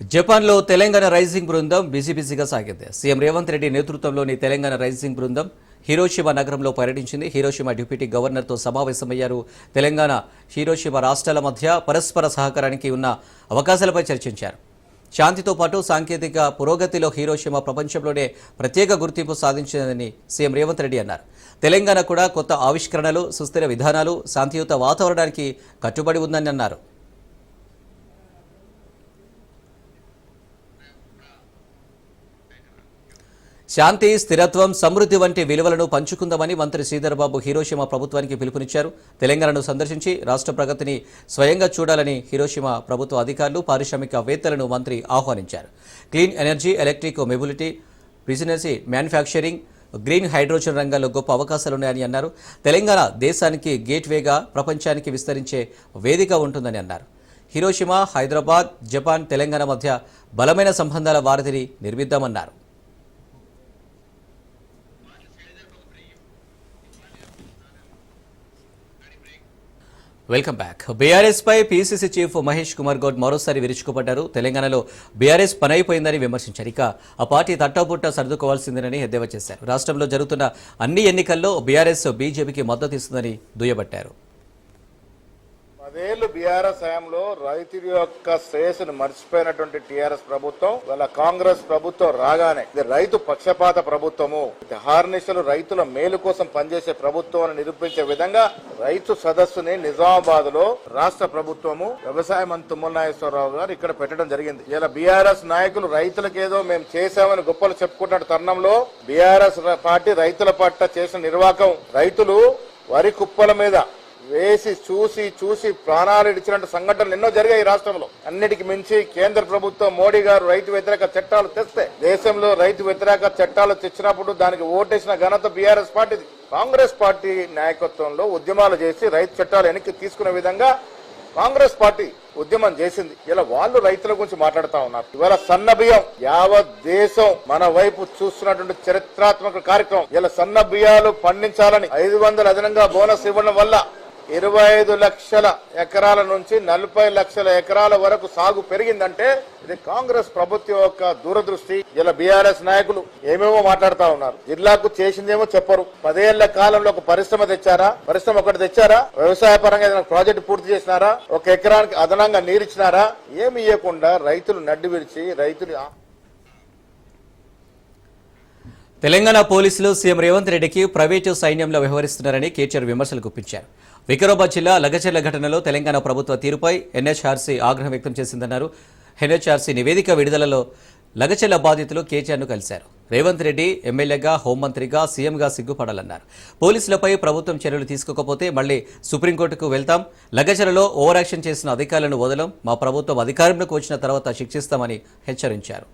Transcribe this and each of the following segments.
జపాన్లో తెలంగాణ రైజింగ్ బృందం బిజీ బిజీగా సాగింది. సీఎం రేవంత్ రెడ్డి నేతృత్వంలోని తెలంగాణ రైజింగ్ బృందం హీరోషిమా నగరంలో పర్యటించింది. హీరోషిమా డిప్యూటీ గవర్నర్తో సమావేశమయ్యారు. తెలంగాణ హీరోషిమా రాష్ట్రాల మధ్య పరస్పర సహకారానికి ఉన్న అవకాశాలపై చర్చించారు. శాంతితో పాటు సాంకేతిక పురోగతిలో హీరోషిమా ప్రపంచంలోనే ప్రత్యేక గుర్తింపు సాధించిందని సీఎం రేవంత్ రెడ్డి అన్నారు. తెలంగాణ కూడా కొత్త ఆవిష్కరణలు సుస్థిర విధానాలు శాంతియుత వాతావరణానికి కట్టుబడి ఉందని అన్నారు. శాంతి స్థిరత్వం సమృద్ధి వంటి విలువలను పంచుకుందామని మంత్రి శ్రీధర్బాబు హీరోషిమా ప్రభుత్వానికి పిలుపునిచ్చారు. తెలంగాణను సందర్శించి రాష్ట్ర ప్రగతిని స్వయంగా చూడాలని హీరోషిమా ప్రభుత్వ అధికారులు పారిశ్రామికవేత్తలను మంత్రి ఆహ్వానించారు. Clean energy electric mobility business manufacturing green hydrogen రంగాల్లో గొప్ప అవకాశాలున్నాయని అన్నారు. తెలంగాణ దేశానికి గేట్వేగా ప్రపంచానికి విస్తరించే వేదిక ఉంటుందని అన్నారు. హీరోషిమా హైదరాబాద్ జపాన్ తెలంగాణ మధ్య బలమైన సంబంధాల వారధిని నిర్మిద్దామన్నారు. Welcome back. బీఆర్ఎస్ పై పీసీసీ చీఫ్ మహేష్ కుమార్ గౌడ్ మరోసారి విరుచుకుపడ్డారు. తెలంగాణలో బీఆర్ఎస్ పనైపోయిందని విమర్శించారు. ఇక ఆ పార్టీ తట్టబుట్ట సర్దుకోవాల్సిందేనని ఎద్దేవా చేశారు. రాష్ట్రంలో జరుగుతున్న అన్ని ఎన్నికల్లో బీఆర్ఎస్ బీజేపీకి మద్దతు ఇస్తుందని దుయ్యబట్టారు. పదేళ్ళు బీఆర్ఎస్ హయాంలో రైతుల యొక్క శ్రేయస్సును మర్చిపోయినటువంటి టీఆర్ఎస్ ప్రభుత్వం వాళ్ళ కాంగ్రెస్ ప్రభుత్వం రాగానే ఇది రైతు పక్షపాత ప్రభుత్వము. ఇది రైతుల మేలు కోసం పనిచేసే ప్రభుత్వం అని నిరూపించే విధంగా రైతు సదస్సుని నిజామాబాద్లో రాష్ట్ర ప్రభుత్వము వ్యవసాయ మంత్రి తుమ్మలనాగేశ్వరరావు గారు ఇక్కడ పెట్టడం జరిగింది. ఇలా బీఆర్ఎస్ నాయకులు రైతులకేదో మేము చేశామని గొప్పలు చెప్పుకుంటున్న తరుణంలో బీఆర్ఎస్ పార్టీ రైతుల పట్ల చేసిన నిర్వాకం రైతులు వరి కుప్పల మీద వేసి చూసి చూసి ప్రాణాలు ఇచ్చినట్టు సంఘటనలు ఎన్నో జరిగాయి ఈ రాష్ట్రంలో. అన్నిటికి మించి కేంద్ర ప్రభుత్వం మోడీ గారు రైతు వ్యతిరేక చట్టాలు తెస్తే దేశంలో రైతు వ్యతిరేక చట్టాలు తెచ్చినప్పుడు దానికి ఓటేసిన ఘనత బీఆర్ఎస్ పార్టీది. కాంగ్రెస్ పార్టీ నాయకత్వంలో ఉద్యమాలు చేసి రైతు చట్టాలు వెనక్కి తీసుకునే విధంగా కాంగ్రెస్ పార్టీ ఉద్యమం చేసింది. ఇలా వాళ్ళు రైతుల గురించి మాట్లాడుతా ఉన్నారు. ఇవాళ సన్న బియ్యం యావత్ దేశం మన వైపు చూస్తున్నటువంటి చరిత్రాత్మక కార్యక్రమం. ఇలా సన్న బియ్యాలు పండించాలని ఐదు వందల అదనంగా బోనస్ ఇవ్వడం వల్ల ఇరవై ఐదు లక్షల ఎకరాల నుంచి నలభై లక్షల ఎకరాల వరకు సాగు పెరిగిందంటే ఇది కాంగ్రెస్ ప్రభుత్వం యొక్క దూరదృష్టి. ఇలా బీఆర్ఎస్ నాయకులు ఏమేమో మాట్లాడుతా ఉన్నారు. జిల్లాకు చేసిందేమో చెప్పరు. పదేళ్ళ కాలంలో ఒక పరిశ్రమ తెచ్చారా? పరిశ్రమ ఒకటి తెచ్చారా? వ్యవసాయ పరంగా ఏదైనా ప్రాజెక్టు పూర్తి చేసినారా? ఒక ఎకరానికి అదనంగా నీరు ఇచ్చినారా? ఏమి ఇవ్వకుండా రైతులు నడ్డి విరిచి రైతులు తెలంగాణ పోలీసులు సీఎం రేవంత్ రెడ్డికి ప్రైవేటు సైన్యంలో వ్యవహరిస్తున్నారని కేటీఆర్ విమర్శలు గుప్పించారు. వికారాబాద్ జిల్లా లగచర్ల ఘటనలో తెలంగాణ ప్రభుత్వ తీరుపై ఎన్హెచ్ఆర్సీ ఆగ్రహం వ్యక్తం చేసిందన్నారు. ఎన్హెచ్ఆర్సీ నివేదిక విడుదలలో లగచెల్ల బాధితులు కేటీఆర్ను కలిశారు. రేవంత్ రెడ్డి ఎమ్మెల్యేగా హోంమంత్రిగా సీఎంగా సిగ్గుపడాలన్నారు. పోలీసులపై ప్రభుత్వం చర్యలు తీసుకోకపోతే మళ్ళీ సుప్రీంకోర్టుకు వెళ్తాం. లగచెరలో ఓవర్ యాక్షన్ చేసిన అధికారులను వదలం. మా ప్రభుత్వం అధికారంలోకి వచ్చిన తర్వాత శిక్షిస్తామని హెచ్చరించారు.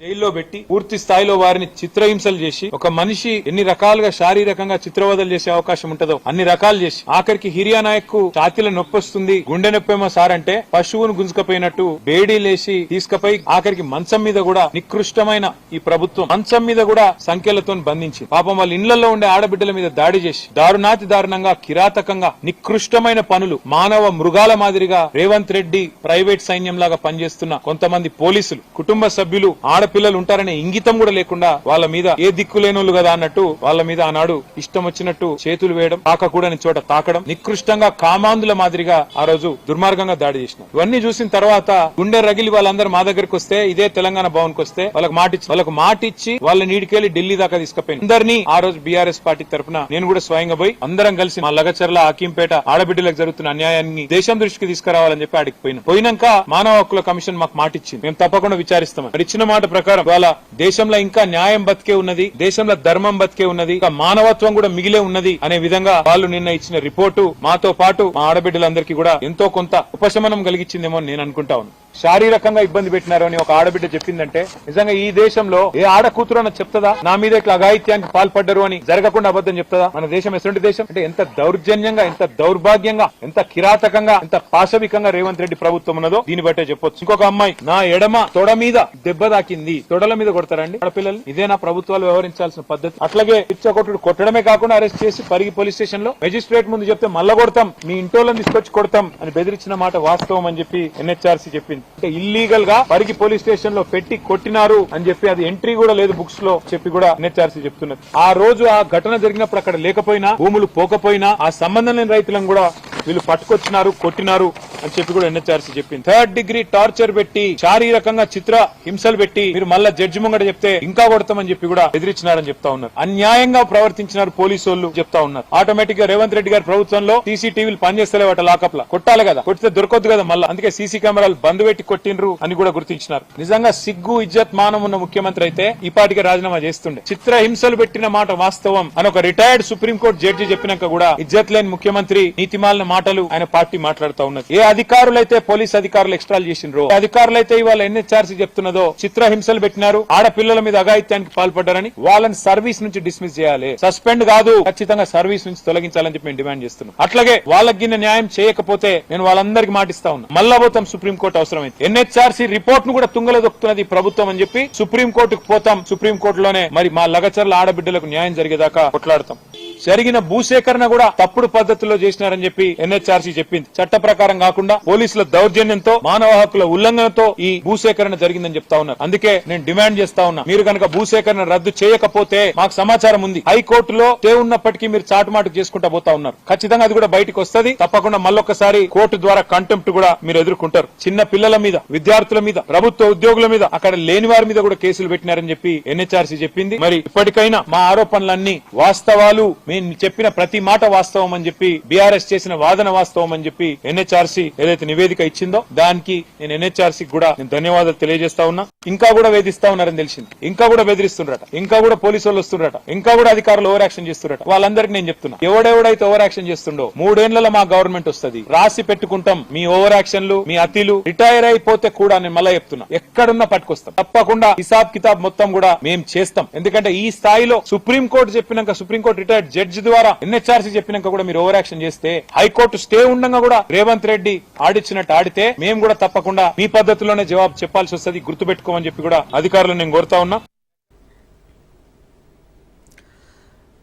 జైల్లో పెట్టి పూర్తి స్థాయిలో వారిని చిత్రహింసలు చేసి ఒక మనిషి ఎన్ని రకాలుగా శారీరకంగా చిత్రవదలు చేసే అవకాశం ఉంటుందో అన్ని రకాలు చేసి ఆఖరికి హిరియా నాయక్కు ఛాతీల నొప్పి వస్తుంది గుండె నొప్పేమో సార్ అంటే పశువును గుంజుకపోయినట్టు బేడీలేసి తీసుకుపోయి ఆఖరికి మంచం మీద కూడా నికృష్టమైన ఈ ప్రభుత్వం మంచం మీద కూడా సంఖ్యలతో బంధించి పాపం వాళ్ళ ఇళ్ళలో ఉండే ఆడబిడ్డల మీద దాడి చేసి దారుణాతి దారుణంగా కిరాతకంగా నికృష్టమైన పనులు మానవ మృగాల మాదిరిగా రేవంత్ రెడ్డి ప్రైవేట్ సైన్యం లాగా పనిచేస్తున్న కొంతమంది పోలీసులు కుటుంబ సభ్యులు పిల్లలు ఉంటారనే ఇంగితం కూడా లేకుండా వాళ్ళ మీద ఏ దిక్కులేనోళ్ళు కదా అన్నట్టు వాళ్ళ మీద ఆనాడు ఇష్టం వచ్చినట్టు చేతులు వేయడం తాకకూడని చోట తాకడం నికృష్టంగా కామాంధుల మాదిరిగా ఆ రోజు దుర్మార్గంగా దాడి చేసిన. ఇవన్నీ చూసిన తర్వాత గుండె రగిలి వాళ్ళందరూ మా దగ్గరికి వస్తే ఇదే తెలంగాణ భవన్కు వస్తే వాళ్ళకి మాటిచ్చి వాళ్ళకి మాటిచ్చి వాళ్ళ నీడికెళ్ళి ఢిల్లీ దాకా తీసుకుపోయింది అందరినీ ఆ రోజు బీఆర్ఎస్ పార్టీ తరఫున నేను కూడా స్వయంగా పోయి అందరం కలిసి మా లగచర్ల అకీంపేట ఆడబిడ్డలకు జరుగుతున్న అన్యాయాన్ని దేశం దృష్టికి తీసుకురావాలని చెప్పి ఆడికి పోయినా పోయినాక మానవ హక్కుల కమిషన్ మాకు మాట ఇచ్చింది మేము తప్పకుండా విచారిస్తాం ఇచ్చిన మాట ప్రకారం ఇవాళ దేశంలో ఇంకా న్యాయం బతికే ఉన్నది దేశంలో ధర్మం బతికే ఉన్నది ఇంకా మానవత్వం కూడా మిగిలే ఉన్నది అనే విధంగా వాళ్ళు నిన్న ఇచ్చిన రిపోర్టు మాతో పాటు మా ఆడబిడ్డలందరికీ కూడా ఎంతో కొంత ఉపశమనం కలిగించిందేమో నేను అనుకుంటా ఉన్నాను. శారీరకంగా ఇబ్బంది పెట్టినారు అని ఒక ఆడబిడ్డ చెప్పిందంటే నిజంగా ఈ దేశంలో ఏ ఆడ కూతురు చెప్తుందా? నా మీద ఇట్లా అఘాయిత్యానికి పాల్పడ్డరు అని జరగకుండా అబద్ధం చెప్తుందా? మన దేశం ఎటువంటి దేశం? అంటే ఎంత దౌర్జన్యంగా ఎంత దౌర్భాగ్యంగా ఎంత కిరాతకంగా ఎంత పాశవికంగా రేవంత్ రెడ్డి ప్రభుత్వం ఉన్నదో దీన్ని బట్టే చెప్పొచ్చు. ఇంకొక అమ్మాయి నా ఎడమ తొడ మీద దెబ్బ తాకింది. జరిగింది తొడల మీద కొడతారండి. ఆడపిల్లలు ఇదేనా ప్రభుత్వాలు వ్యవహరించాల్సిన పద్ధతి. అట్లాగే పిచ్చకొట్టుడు కొట్టడమే కాకుండా అరెస్ట్ చేసి పరిగి పోలీస్ స్టేషన్లో మెజిస్ట్రేట్ ముందు చెప్తే మళ్ళా కొడతాం మీ ఇంటోళ్ళని తీసుకొచ్చి కొడతాం అని బెదిరించిన మాట వాస్తవం అని చెప్పి ఎన్హెచ్ఆర్సీ చెప్పింది. అంటే ఇల్లీగల్గా పరిగి పోలీస్ స్టేషన్లో పెట్టి కొట్టినారు అని చెప్పి అది ఎంట్రీ కూడా లేదు బుక్స్లో చెప్పి కూడా ఎన్హెచ్ఆర్సీ చెప్తున్నది. ఆ రోజు ఆ ఘటన జరిగినప్పుడు అక్కడ లేకపోయినా భూములు పోకపోయినా ఆ సంబంధం లేని రైతులను కూడా వీళ్ళు పట్టుకొచ్చినారు కొట్టినారు. అని చెప్పి కూడా ఎన్హెచ్ఆర్సీ చెప్పింది. థర్డ్ డిగ్రీ టార్చర్ పెట్టి శారీరకంగా చిత్ర హింసలు పెట్టి మీరు మళ్ళా జడ్జి ముంగట చెప్తే ఇంకా కొడతామని చెప్పి కూడా ఎదిరించినారని చెప్తా ఉన్నారు. అన్యాయంగా ప్రవర్తించినారు పోలీసు వాళ్ళు చెప్తా ఉన్నారు. ఆటోమేటిక్గా రేవంత్ రెడ్డి గారి ప్రభుత్వంలో సీసీటీవీలు పనిచేస్తలేవట లాకప్ లా కొట్టాలి కదా. కొట్టితే దొరకొద్దు కదా మళ్ళీ. అందుకే సీసీ కెమెరాలు బంద్ పెట్టి కొట్టిండ్రు అని కూడా గుర్తించినారు. నిజంగా సిగ్గు ఇజ్జత్ మానం ఉన్న ముఖ్యమంత్రి అయితే ఈ పాటికి రాజీనామా చేస్తుండే. చిత్ర హింసలు పెట్టిన మాట వాస్తవం అని ఒక రిటైర్డ్ సుప్రీంకోర్టు జడ్జి చెప్పినాక కూడా ఇజ్జత్ లేని ముఖ్యమంత్రి నీతిమాలిన మాటలు ఆయన పార్టీ మాట్లాడుతూ ఉన్నది. ఏ అధికారులైతే పోలీస్ అధికారులు ఎక్స్ట్రాల్ చేసినారు అధికారులైతే ఇవాళ ఎన్హెచ్ఆర్సీ చెప్తున్నదో చిత్ర హింసలు పెట్టినారు. ఆడపిల్లల మీద అఘాయిత్యానికి పాల్పడ్డారని వాళ్ళని సర్వీస్ నుంచి డిస్మిస్ చేయాలి. సస్పెండ్ కాదు ఖచ్చితంగా సర్వీస్ నుంచి తొలగించాలని చెప్పి మేము డిమాండ్ చేస్తున్నాం. అట్లాగే వాళ్ళకి న్యాయం చేయకపోతే నేను వాళ్ళందరికీ మాటిస్తా ఉన్నా. మళ్ళా పోతాం సుప్రీంకోర్టు అవసరమైతే ఎన్హెచ్ఆర్సీ రిపోర్ట్ను కూడా తుంగలో దొక్కుతున్నది ప్రభుత్వం అని చెప్పి సుప్రీంకోర్టుకు పోతాం. సుప్రీంకోర్టులోనే మరి మా లగచర్ల ఆడబిడ్డలకు న్యాయం జరిగేదాకా కొట్లాడతాం. జరిగిన భూసేకరణ కూడా తప్పుడు పద్ధతిలో చేసినారని చెప్పి ఎన్హెచ్ఆర్సీ చెప్పింది. చట్ట ప్రకారం కాకుండా పోలీసుల దౌర్జన్యంతో మానవ హక్కుల ఉల్లంఘనతో ఈ భూసేకరణ జరిగిందని చెప్తా ఉన్నారు. అందుకే నేను డిమాండ్ చేస్తా ఉన్నా. మీరు కనుక భూసేకరణ రద్దు చేయకపోతే మాకు సమాచారం ఉంది. హైకోర్టులో తే ఉన్నప్పటికీ మీరు చాటుమాటు చేసుకుంటా పోతా ఉన్నారు. ఖచ్చితంగా అది కూడా బయటకు వస్తుంది. తప్పకుండా మళ్ళొకసారి కోర్టు ద్వారా కంటెంప్ట్ కూడా మీరు ఎదుర్కొంటారు. చిన్న పిల్లల మీద విద్యార్థుల మీద ప్రభుత్వ ఉద్యోగుల మీద అక్కడ లేని వారి మీద కూడా కేసులు పెట్టినారని చెప్పి ఎన్హెచ్ఆర్సీ చెప్పింది. మరి ఇప్పటికైనా మా ఆరోపణలన్నీ వాస్తవాలు. మేము చెప్పిన ప్రతి మాట వాస్తవం అని చెప్పి బీఆర్ఎస్ చేసిన వాదన వాస్తవం అని చెప్పి ఎన్హెచ్ఆర్సీ ఏదైతే నివేదిక ఇచ్చిందో దానికి నేను ఎన్హెచ్ఆర్సీ కూడా నేను ధన్యవాదాలు తెలియజేస్తా ఉన్నా. ఇంకా కూడా వేధిస్తా ఉన్నారని తెలిసింది. ఇంకా కూడా బెదిరిస్తుండ్రట. ఇంకా కూడా పోలీసు వాళ్ళు వస్తుండ్రట. ఇంకా కూడా అధికారులు ఓవర్ యాక్షన్ చేస్తుండ్రట. వాళ్ళందరికీ నేను చెప్తున్నా. ఎవడెవడైతే ఓవర్ యాక్షన్ చేస్తుండో మూడేళ్ళలో మా గవర్నమెంట్ వస్తది. రాసి పెట్టుకుంటాం మీ ఓవర్ యాక్షన్లు మీ అతిలు. రిటైర్ అయిపోతే కూడా నేను మళ్ళీ చెప్తున్నా. ఎక్కడున్నా పట్టుకొస్తాం. తప్పకుండా హిసాబ్ కితాబ్ మొత్తం కూడా మేము చేస్తాం. ఎందుకంటే ఈ స్థాయిలో సుప్రీంకోర్టు చెప్పినాక సుప్రీంకోర్టు రిటైర్డ్ జడ్జి ద్వారా ఎన్హెచ్ఆర్సీ చెప్పినాక కూడా మీరు ఓవర్ యాక్షన్ చేస్తే హైకోర్టు స్టే ఉండగా కూడా రేవంత్ రెడ్డి ఆడిచ్చినట్టు ఆడితే మేము కూడా తప్పకుండా మీ పద్ధతిలోనే జవాబు చెప్పాల్సి వస్తుంది గుర్తుపెట్టుకోమని చెప్పి కూడా అధికారులను నేను కోరుతా ఉన్నా.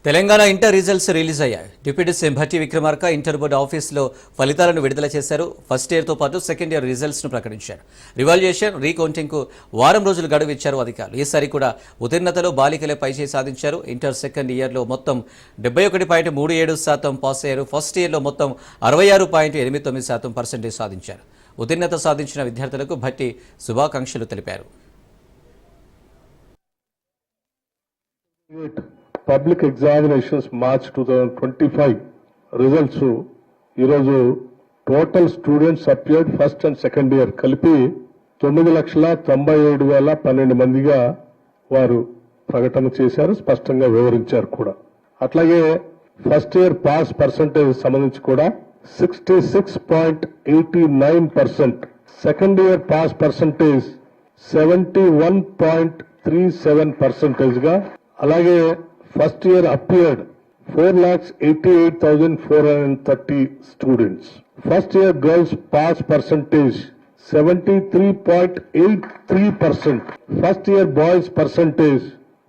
తెలంగాణ ఇంటర్ రిజల్ట్స్ రిలీజ్ అయ్యాయి. Deputy CM Bhatti Vikramarka inter board ఆఫీసులో ఫలితాలను విడుదల చేశారు. ఫస్ట్ ఇయర్తో పాటు సెకండ్ ఇయర్ రిజల్ట్స్ను ప్రకటించారు. రివాల్యుయేషన్ రీకౌంటింగ్కు వారం రోజులు గడువు ఇచ్చారు అధికారులు. ఈసారి కూడా ఉత్తీర్ణతలో బాలికలే పైచేయి సాధించారు. ఇంటర్ సెకండ్ ఇయర్లో మొత్తం డెబ్బై ఒకటి పాయింట్ మూడు ఏడు శాతం పాస్ అయ్యారు. ఫస్ట్ ఇయర్లో మొత్తం అరవై ఆరు పాయింట్ ఎనిమిది తొమ్మిది శాతం పర్సెంటేజ్ సాధించారు. ఉత్తీర్ణత సాధించిన విద్యార్థులకు భట్టి శుభాకాంక్షలు తెలిపారు. Public examinations March two thousand twenty five results ఈరోజు total students appeared first and second year కలిపి తొమ్మిది లక్షల తొంభై ఏడు వేల పన్నెండు మందిగా వారు ప్రకటన చేశారు స్పష్టంగా వివరించారు కూడా. అట్లాగే ఫస్ట్ ఇయర్ పాస్ పర్సంటేజ్ సంబంధించి కూడా sixty six point eighty nine percent second year pass percentage seventy one point three seven పర్సంటేజ్గా అలాగే first year appeared four lakhs eighty eight thousand four hundred thirty students first year girls pass percentage seventy three point eight three percent first year boys percentage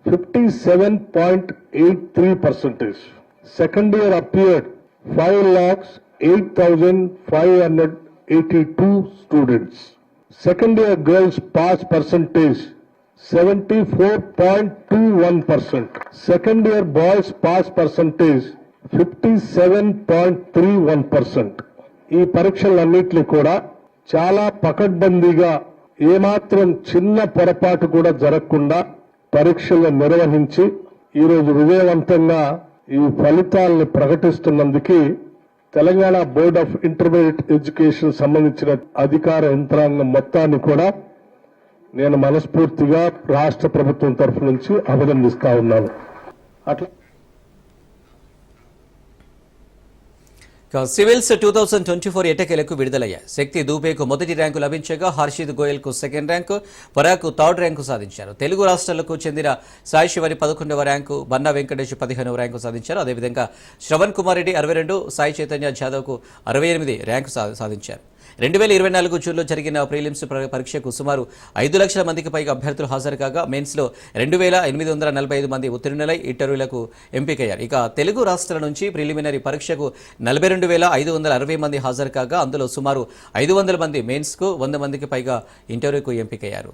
fifty seven point eight three percentage second year appeared five lakhs eight thousand five hundred eighty two students second year girls pass percentage 74.21%. Second year boys pass percentage 57.31%. ఈ పరీక్షలన్నింటినీ కూడా చాలా పకడ్బందీగా ఏమాత్రం చిన్న పొరపాటు కూడా జరగకుండా పరీక్షలు నిర్వహించి ఈరోజు విజయవంతంగా ఈ ఫలితాలను ప్రకటిస్తున్నందుకు Telangana board of intermediate education సంబంధించిన అధికార యంత్రాంగం మొత్తాన్ని కూడా నేను మనస్ఫూర్తిగా రాష్ట్ర ప్రభుత్వం తరఫు నుంచి అభినందిస్తా ఉన్నాను. అట్లా. Civils two thousand twenty four ఎటకేలకు విడుదలయ్యాయి. శక్తి దూబేకు మొదటి ర్యాంకు లభించగా హర్షిద్ గోయల్కు సెకండ్ ర్యాంకు పరాకు థర్డ్ ర్యాంకు సాధించారు. తెలుగు రాష్ట్రాలకు చెందిన సాయి శివరి పదకొండవ ర్యాంకు బన్నా వెంకటేష్ పదిహేనవ ర్యాంకు సాధించారు. అదేవిధంగా శ్రవణ్ కుమార్ రెడ్డి అరవై రెండు సాయి చైతన్య జాదవ్కు అరవై ఎనిమిది ర్యాంకు సాధించారు. రెండు వేల ఇరవై నాలుగు జూన్లో జరిగిన ప్రీలిమ్స్ పరీక్షకు సుమారు ఐదు లక్షల మందికి పైగా అభ్యర్థులు హాజరు కాగా మెయిన్స్లో రెండు వేల ఎనిమిది వందల నలభై ఐదు మంది ఉత్తీర్ణులై ఇంటర్వ్యూలకు ఎంపికయ్యారు. ఇక తెలుగు రాష్ట్రాల నుంచి ప్రిలిమినరీ పరీక్షకు నలభై రెండు వేల ఐదు వందల అరవై మంది హాజరు కాగా అందులో సుమారు ఐదు వందల మంది మెయిన్స్కు వంద మందికి పైగా ఇంటర్వ్యూకు ఎంపికయ్యారు.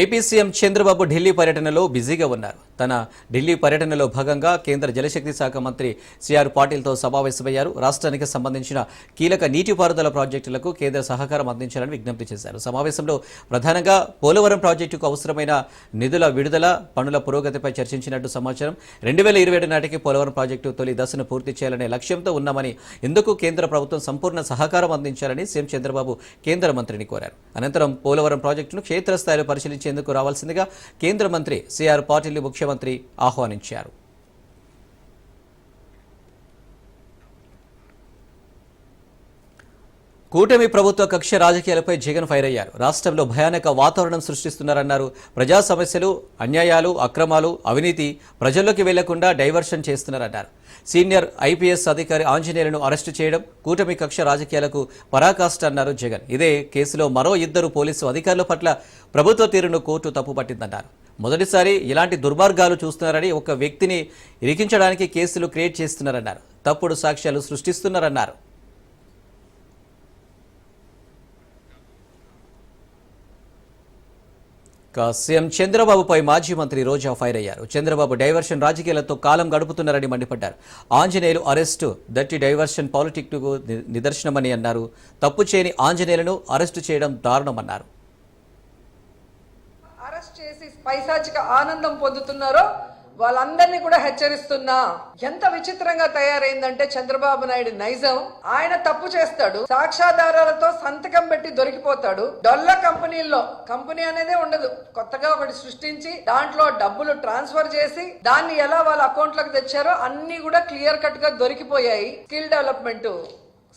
ఏపీ సీఎం చంద్రబాబు ఢిల్లీ పర్యటనలో బిజీగా ఉన్నారు. తన ఢిల్లీ పర్యటనలో భాగంగా కేంద్ర జలశక్తి శాఖ మంత్రి సిఆర్ పాటిల్తో సమావేశమయ్యారు. రాష్ట్రానికి సంబంధించిన కీలక నీటిపారుదల ప్రాజెక్టులకు కేంద్ర సహకారం అందించాలని విజ్ఞప్తి చేశారు. సమావేశంలో ప్రధానంగా పోలవరం ప్రాజెక్టుకు అవసరమైన నిధుల విడుదల పనుల పురోగతిపై చర్చించినట్టు సమాచారం. రెండు వేల ఇరవై ఏడు నాటికి పోలవరం ప్రాజెక్టు తొలి దశను పూర్తి చేయాలనే లక్ష్యంతో ఉన్నామని ఇందుకు కేంద్ర ప్రభుత్వం సంపూర్ణ సహకారం అందించాలని సీఎం చంద్రబాబు కేంద్ర మంత్రిని కోరారు. అనంతరం పోలవరం ప్రాజెక్టును క్షేత్రస్థాయిలో పరిశీలించేందుకు రావాల్సిందిగా కేంద్ర మంత్రి సిఆర్ పాటిల్ ముఖ్యమంత్రి ఆహ్వానించారు. కూటమి ప్రభుత్వ కక్ష రాజకీయాలపై జగన్ ఫైర్ అయ్యారు. రాష్ట్రంలో భయానక వాతావరణం సృష్టిస్తున్నారన్నారు ప్రజా సమస్యలు అన్యాయాలు అక్రమాలు అవినీతి ప్రజల్లోకి వెళ్ళకుండా డైవర్షన్ చేస్తున్నారన్నారు. సీనియర్ ఐపీఎస్ అధికారి ఆంజనేయులను అరెస్టు చేయడం కూటమి కక్ష రాజకీయాలకు పరాకాష్ట అన్నారు జగన్. ఇదే కేసులో మరో ఇద్దరు పోలీసు అధికారుల పట్ల ప్రభుత్వ తీరును కోర్టు తప్పుపట్టిందన్నారు. మొదటిసారి ఇలాంటి దుర్మార్గాలు చూస్తున్నారని ఒక వ్యక్తిని ఇరికించడానికి కేసులు క్రియేట్ చేస్తున్నారన్నారు. తప్పుడు సాక్ష్యాలు సృష్టిస్తున్నారన్నారు. సీఎం చంద్రబాబుపై మాజీ మంత్రి రోజా ఫైర్ అయ్యారు. చంద్రబాబు డైవర్షన్ రాజకీయాలతో కాలం గడుపుతున్నారని మండిపడ్డారు. ఆంజనేయులు అరెస్టు దట్టి డైవర్షన్ పాలిటిక్కు నిదర్శనమని అన్నారు. తప్పు చేయని ఆంజనేయులను అరెస్టు చేయడం దారుణమన్నారు. పైశాచిక ఆనందం పొందుతున్నారో వాళ్ళందరినీ కూడా హెచ్చరిస్తున్నా. ఎంత విచిత్రంగా తయారైందంటే చంద్రబాబు నాయుడు నైజం. ఆయన తప్పు చేస్తాడు సాక్ష్యాధారాలతో సంతకం పెట్టి దొరికిపోతాడు. డొల్ల కంపెనీల్లో కంపెనీ అనేదే ఉండదు. కొత్తగా ఒకటి సృష్టించి దాంట్లో డబ్బులు ట్రాన్స్ఫర్ చేసి దాన్ని ఎలా వాళ్ళ అకౌంట్లకు తెచ్చారో అన్ని కూడా క్లియర్ కట్గా దొరికిపోయాయి. స్కిల్ డెవలప్మెంట్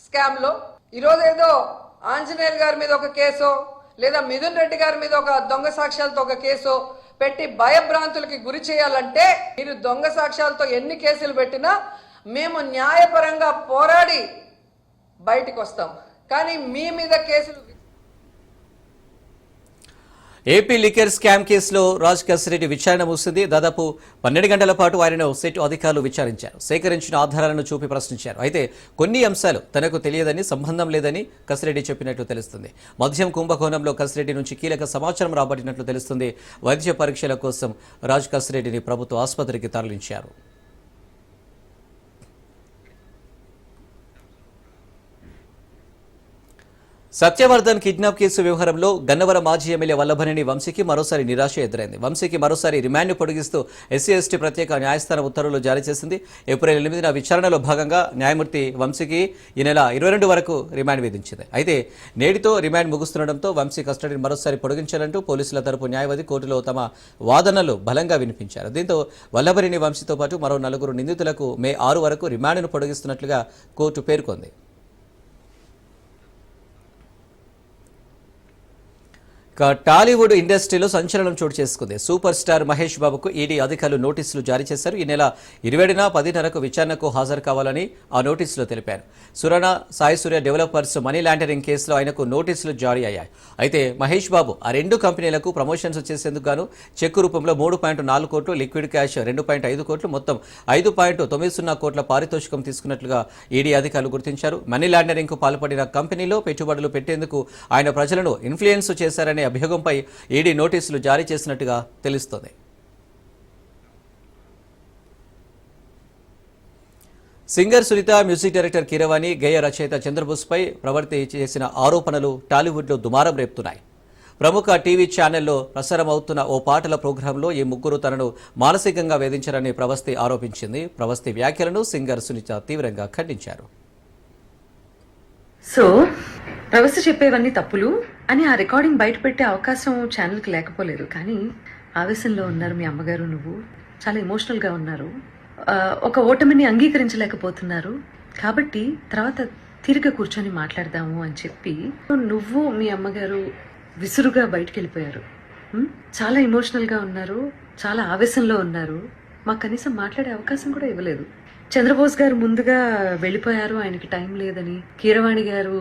స్కామ్లో ఈరోజు ఏదో ఆంజనేయులు గారి మీద ఒక కేసో లేదా మిథున్ రెడ్డి గారి మీద ఒక దొంగ సాక్ష్యాలతో ఒక కేసు పెట్టి భయభ్రాంతులకి గురి చేయాలంటే మీరు దొంగ సాక్ష్యాలతో ఎన్ని కేసులు పెట్టినా మేము న్యాయపరంగా పోరాడి బయటికి వస్తాం. కానీ మీ మీద కేసులు ఏపీ లికెర్ స్కామ్ కేసులో రాజ్ కసిరెడ్డి విచారణ ముగిసింది దాదాపు పన్నెండు గంటల పాటు ఆయనను సెట్ అధికారులు విచారించారు. సేకరించిన ఆధారాలను చూపి ప్రశ్నించారు. అయితే కొన్ని అంశాలు తనకు తెలియదని సంబంధం లేదని కసిరెడ్డి చెప్పినట్లు తెలుస్తుంది. మద్యం కుంభకోణంలో కసిరెడ్డి నుంచి కీలక సమాచారం రాబట్టినట్లు తెలుస్తుంది. వైద్య పరీక్షల కోసం రాజ్ కసిరెడ్డిని ప్రభుత్వ ఆసుపత్రికి తరలించారు. సత్యవర్ధన్ కిడ్నాప్ కేసు వ్యవహారంలో గన్నవరం మాజీ ఎమ్మెల్యే వల్లభనేని వంశీకి మరోసారి నిరాశ ఎదురైంది. వంశీకి మరోసారి రిమాండ్ పొడిగిస్తూ ఎస్సీ ఎస్టీ ప్రత్యేక న్యాయస్థానం ఉత్తర్వులు జారీ చేసింది. ఏప్రిల్ ఎనిమిదిన విచారణలో భాగంగా న్యాయమూర్తి వంశీకి ఈ నెల ఇరవై రెండు వరకు రిమాండ్ విధించింది. అయితే నేటితో రిమాండ్ ముగుస్తుండటంతో వంశీ కస్టడీని మరోసారి పొడిగించాలంటూ పోలీసుల తరపు న్యాయవాది కోర్టులో తమ వాదనలు బలంగా వినిపించారు. దీంతో వల్లభనేని వంశీతో పాటు మరో నలుగురు నిందితులకు మే ఆరు వరకు రిమాండ్ను పొడిగిస్తున్నట్లుగా కోర్టు పేర్కొంది. ఇక టాలీవుడ్ ఇండస్ట్రీలో సంచలనం చోటు చేసుకుంది. సూపర్ స్టార్ మహేష్ బాబుకు ఈడీ అధికారులు నోటీసులు జారీ చేశారు. ఈ నెల ఇరవైన పదిన్నరకు విచారణకు హాజరు కావాలని ఆ నోటీసులో తెలిపారు. Surana Sai Surya developers money laundering కేసులో ఆయనకు నోటీసులు జారీ అయ్యాయి. అయితే మహేష్ బాబు ఆ రెండు కంపెనీలకు ప్రమోషన్స్ చేసేందుకు గాను చెక్కు రూపంలో మూడు పాయింట్ నాలుగు కోట్లు లిక్విడ్ క్యాష్ రెండు పాయింట్ ఐదు కోట్లు మొత్తం ఐదు పాయింట్ తొమ్మిది సున్నా కోట్ల పారితోషికం తీసుకున్నట్లుగా ఈడీ అధికారులు గుర్తించారు. మనీ లాండరింగ్కు పాల్పడిన కంపెనీలో పెట్టుబడులు పెట్టేందుకు ఆయన ప్రజలను ఇన్ఫ్లుయెన్స్ చేశారనే అభియోగంపై ఈడీ నోటీసులు జారీ చేసినట్టుగా తెలుస్తోంది. Singer Sunitha music director Keeravani గేయ రచయిత చంద్రబోస్పై ప్రవర్తి చేసిన ఆరోపణలు టాలీవుడ్లో దుమారం రేపుతున్నాయి. ప్రముఖ టీవీ ఛానల్లో ప్రసారమవుతున్న ఓ పాటల ప్రోగ్రాంలో ఈ ముగ్గురు తనను మానసికంగా వేధించారని ప్రవస్తి ఆరోపించింది. ప్రవస్తి వ్యాఖ్యలను సింగర్ సునీత తీవ్రంగా ఖండించారు. సో ప్రవస్థ చెప్పేవన్నీ తప్పులు అని ఆ రికార్డింగ్ బయట పెట్టే అవకాశం ఛానల్కి లేకపోలేదు. కానీ ఆవేశంలో ఉన్నారు మీ అమ్మగారు నువ్వు. చాలా ఎమోషనల్గా ఉన్నారు. ఒక ఓటమిని అంగీకరించలేకపోతున్నారు. కాబట్టి తర్వాత తిరిగి కూర్చొని మాట్లాడదాము అని చెప్పి నువ్వు మీ అమ్మగారు విసురుగా బయటికి వెళ్ళిపోయారు చాలా ఎమోషనల్గా ఉన్నారు. చాలా ఆవేశంలో ఉన్నారు. మాకు కనీసం మాట్లాడే అవకాశం కూడా ఇవ్వలేదు. చంద్రబోస్ గారు ముందుగా వెళ్ళిపోయారు ఆయనకి టైం లేదని. కీరవాణి గారు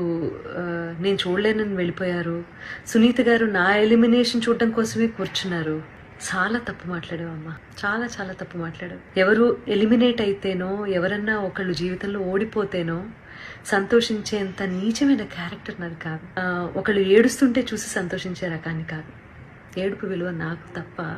నేను చూడలేనని వెళ్ళిపోయారు. సునీత గారు నా ఎలిమినేషన్ చూడడం కోసమే కూర్చున్నారు. చాలా తప్పు మాట్లాడావు అమ్మ. చాలా చాలా తప్పు మాట్లాడావు. ఎవరు ఎలిమినేట్ అయితేనో ఎవరన్నా ఒకళ్ళు జీవితంలో ఓడిపోతేనో సంతోషించేంత నీచమైన క్యారెక్టర్ నాది కాదు. ఒకళ్ళు ఏడుస్తుంటే చూసి సంతోషించే రకాన్ని కాదు. ఏడుపు విలువ నాకు తప్ప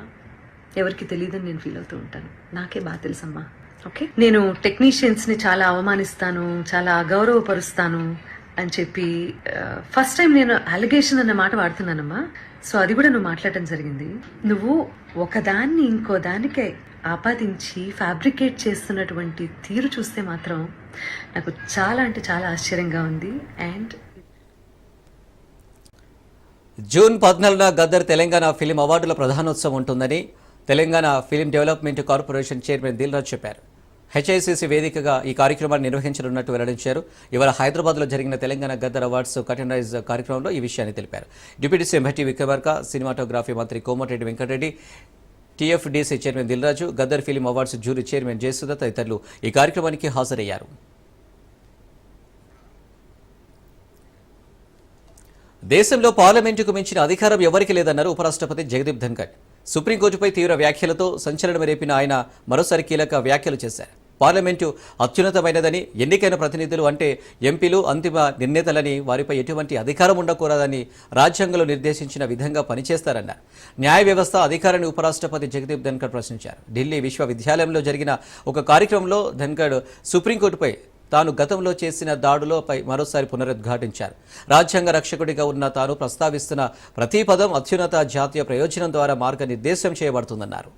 ఎవరికి తెలియదని నేను ఫీల్ అవుతూ ఉంటాను. నాకే బాగా తెలుసమ్మా. ఓకే. నేను టెక్నీషియన్స్ని చాలా అవమానిస్తాను చాలా అగౌరవపరుస్తాను అని చెప్పి ఫస్ట్ టైం నేను అలిగేషన్ అన్న మాట వాడుతున్నానమ్మా. సో అది కూడా నువ్వు మాట్లాడటం జరిగింది. నువ్వు ఒకదాన్ని ఇంకో దానికే ఆపాదించి ఫ్యాబ్రికేట్ చేస్తున్నటువంటి తీరు చూస్తే మాత్రం నాకు చాలా అంటే చాలా ఆశ్చర్యంగా ఉంది. అండ్ జూన్ పద్నాలుగున గద్దర్ తెలంగాణ ఫిలిం అవార్డుల ప్రధానోత్సవం ఉంటుందని Telangana film development corporation chairman Dilraj చెప్పారు. హెచ్ఐసిసి వేదికగా ఈ కార్యక్రమాన్ని నిర్వహించనున్నట్టు వెల్లడించారు. ఇవాళ హైదరాబాద్లో జరిగిన తెలంగాణ గద్దర్ అవార్డ్స్ కటనరైజ్ కార్యక్రమంలో ఈ విషయాన్ని తెలిపారు. Deputy CM Bhatti Vikramarka cinematography మంత్రి Komatireddy Venkatreddy TFDC chairman Dilraju Gaddar film awards jury chairman Jayasudha తదితరులు ఈ కార్యక్రమానికి హాజరయ్యారు. దేశంలో పార్లమెంటుకు మించిన అధికారం ఎవరికి లేదన్నారు ఉపరాష్ట్రపతి జగదీప్ ధన్కర్. సుప్రీంకోర్టుపై తీవ్ర వ్యాఖ్యలతో సంచలనం రేపిన ఆయన మరోసారి కీలక వ్యాఖ్యలు చేశారు. పార్లమెంటు అత్యున్నతమైనదని ఎన్నికైన ప్రతినిధులు అంటే ఎంపీలు అంతిమ నిర్ణేతలని వారిపై ఎటువంటి అధికారం ఉండకూడదని రాజ్యాంగంలో నిర్దేశించిన విధంగా పనిచేస్తారన్నారు న్యాయ వ్యవస్థ అధికారాన్ని ఉపరాష్ట్రపతి జగదీప్ ధన్కర్ ప్రశ్నించారు. ఢిల్లీ విశ్వవిద్యాలయంలో జరిగిన ఒక కార్యక్రమంలో ధన్కర్ సుప్రీంకోర్టుపై తాను గతంలో చేసిన దాడులపై మరోసారి పునరుద్ఘాటించారు. రాజ్యాంగ రక్షకుడిగా ఉన్న తాను ప్రస్తావిస్తున్న ప్రతి పదం అత్యున్నత జాతీయ ప్రయోజనం ద్వారా మార్గనిర్దేశం చేయబడుతుందన్నారు.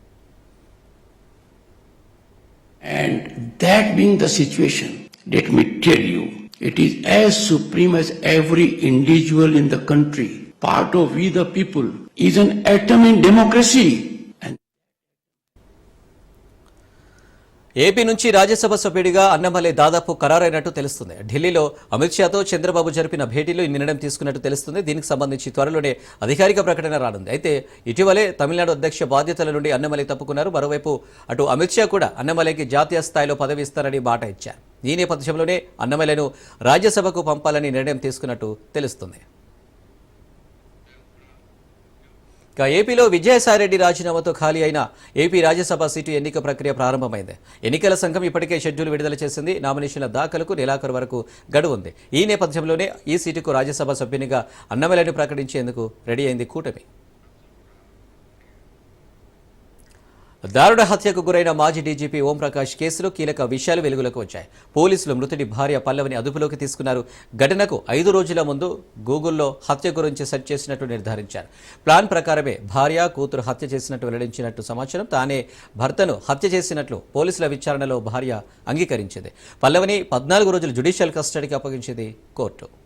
And that being the situation, let me tell you, it is as supreme as every individual in the country. Part of we the people is an atom in democracy. AP నుంచి రాజ్యసభ సభ్యుడిగా అన్నమలై దాదాపు ఖరారైనట్టు తెలుస్తుంది. ఢిల్లీలో అమిత్ షాతో చంద్రబాబు జరిపిన భేటీలో ఈ నిర్ణయం తీసుకున్నట్టు తెలుస్తుంది. దీనికి సంబంధించి త్వరలోనే అధికారిక ప్రకటన రానుంది. అయితే ఇటీవలే తమిళనాడు అధ్యక్ష బాధ్యతల నుండి అన్నమలై తప్పుకున్నారు. మరోవైపు అటు అమిత్ షా కూడా అన్నమలైకి జాతీయ స్థాయిలో పదవి ఇస్తారని మాట ఇచ్చారు. ఈ నేపథ్యంలోనే అన్నమలైను రాజ్యసభకు పంపాలని నిర్ణయం తీసుకున్నట్టు తెలుస్తుంది. ఇక ఏపీలో విజయసాయిరెడ్డి రాజీనామాతో ఖాళీ అయిన ఏపీ రాజ్యసభ సీటు ఎన్నిక ప్రక్రియ ప్రారంభమైంది. ఎన్నికల సంఘం ఇప్పటికే షెడ్యూల్ విడుదల చేసింది. నామినేషన్ల దాఖలకు నెలాఖరు వరకు గడువు ఉంది. ఈ నేపథ్యంలోనే ఈ సీటుకు రాజ్యసభ సభ్యునిగా అన్నమలని ప్రకటించేందుకు రెడీ అయింది కూటమి. దారుణ హత్యకు గురైన మాజీ డీజీపీ ఓంప్రకాష్ కేసులో కీలక విషయాలు వెలుగులోకి వచ్చాయి. పోలీసులు మృతుడి భార్య పల్లవిని అదుపులోకి తీసుకున్నారు. ఘటనకు ఐదు రోజుల ముందు గూగుల్లో హత్య గురించి సెర్చ్ చేసినట్టు నిర్ధారించారు. ప్లాన్ ప్రకారమే భార్య కూతురు హత్య చేసినట్టు వెల్లడించినట్టు సమాచారం తానే భర్తను హత్య చేసినట్లు పోలీసుల విచారణలో భార్య అంగీకరించింది. పల్లవిని పద్నాలుగు రోజులు జ్యుడిషియల్ కస్టడీకి అప్పగించింది కోర్టు.